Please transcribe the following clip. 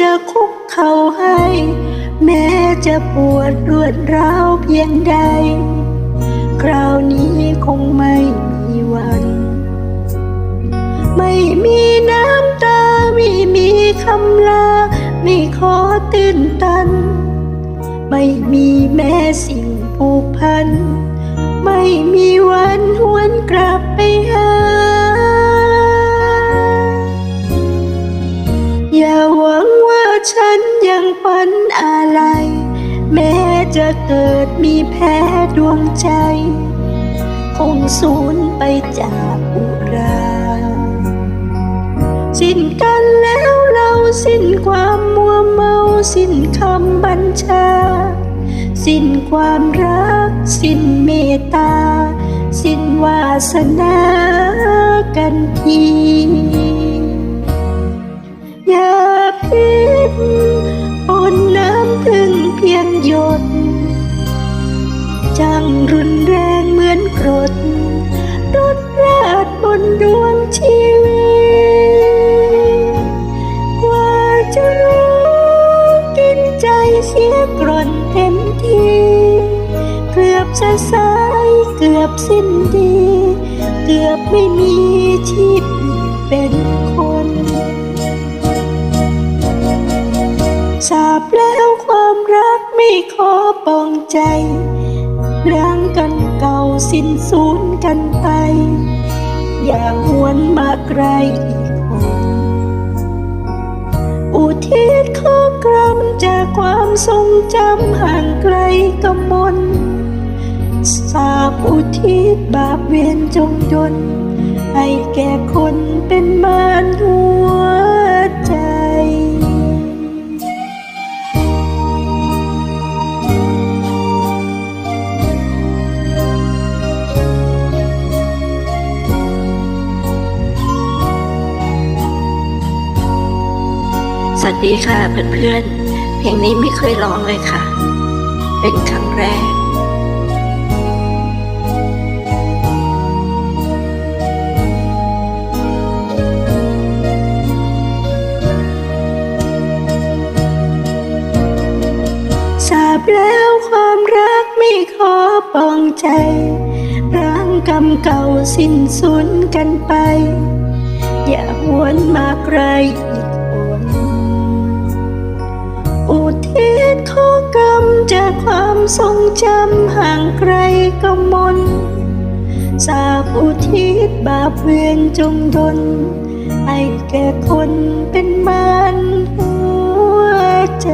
จะคุกเข่าให้ แม้จะปวดรวดร้าวเพียงใด คราวนี้คงไม่มีวัน ไม่มีน้ำตา ไม่มีคำลา ไม่ขอตื่นตัน ไม่มีแม้สิ่งผูกพัน ไม่มีวันหวนกลับไปหาอย่าหวังว่า ฉันยังฝันอะไร แม้จะเกิดมีแพ้ดวงใจ คงสูญไปจากอุรา สิ้นกันแล้วเราสิ้นความมัวเมา สิ้นคำบัญชา สิ้นความรัก สิ้นเมตตา สิ้นวาสนากันทีอ ว่าจะรู้กินใจเสียกรนเต็มทีเกือบจะสายเกือบสิ้นดี เกือบไม่มีชีพเป็นคนสาบแล้วความรักไม่ขอปองใจร่างกันเก่าสิ้นสูญกันไป อย่าหวนมาไกลอีก ทิศข้อกรมจากความทรงจำห่างไกลกำมลสาบอุทิศบาปเวรจงยนให้แก่คนเป็น วัสดีค่ะเพื่อนๆ เพลงนี้ไม่เคยร้องเลยค่ะ เป็นครั้งแรกสาบแล้วความรักไม่ขอปองใจร่างกรรมเก่าสิ้นสูญกันไป อย่าหวนมาไกลอี ทิศข้อกรรมจากความทรงจำห่างไกลกำมลสาบอุทิศบาปเวรจงดลให้แก่คนเป็นมานหัวใจ